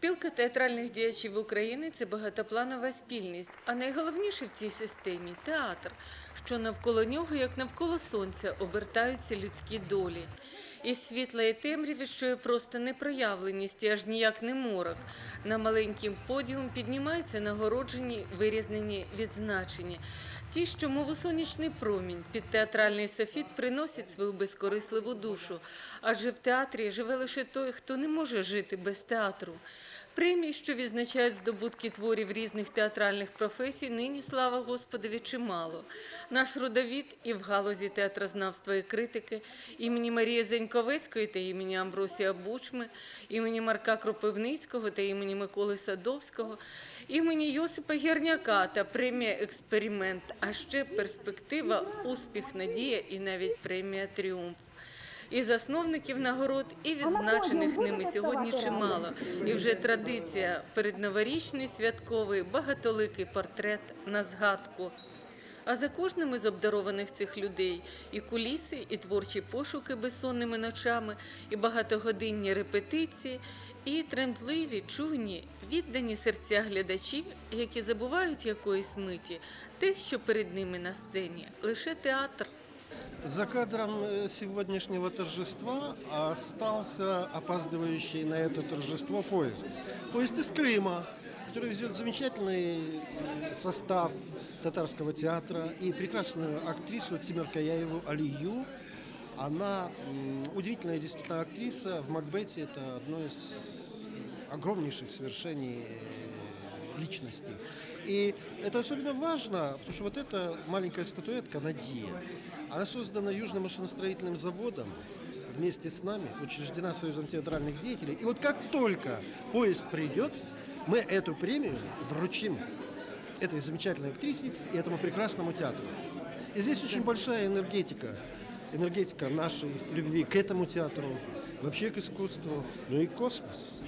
Спілка театральних діячів України це багатопланова спільність, а найголовніше в цій системі театр, що навколо нього, як навколо сонця, обертаються людські долі. Із світла і темряви, що є просто непроявленість і аж ніяк не морок. На маленьким подіум піднімаються нагороджені, вирізнені, відзначені. Ті, що, мов сонячний промінь, під театральний софіт приносять свою безкорисливу душу. Адже в театрі живе лише той, хто не може жити без театру. Премії, що відзначають здобутки творів різних театральних професій, нині, слава Господові, чимало. Наш родовід і в галузі театрознавства і критики імені Марії Зеньковецької та імені Амбросія Бучми, імені Марка Кропивницького та імені Миколи Садовського, імені Йосипа Гірняка та премія Експеримент, а ще перспектива, успіх, надія і навіть премія Тріумф. І засновників нагород, і відзначених ними сьогодні чимало. І вже традиція передноворічний святковий багатоликий портрет на згадку. А за кожним із обдарованих цих людей і куліси, і творчі пошуки безсонними ночами, і багатогодинні репетиції, і тремтливі, чуйні, віддані серця глядачів, які забувають якоїсь миті, те, що перед ними на сцені, лише театр. За кадром э, сегодняшнего торжества остался опаздывающий на это торжество поезд. Поезд из Крыма, который везет замечательный э, состав татарского театра и прекрасную актрису Тимиркаяеву Алию. Она удивительная действительно актриса. В Макбете это одно из огромнейших свершений э, личности. И это особенно важно, потому что вот эта маленькая статуэтка Надия, она создана Южным машиностроительным заводом вместе с нами, учреждена Союзом театральных деятелей. И вот как только поезд придет, мы эту премию вручим этой замечательной актрисе и этому прекрасному театру. И здесь очень большая энергетика, энергетика нашей любви к этому театру, вообще к искусству, ну и космос.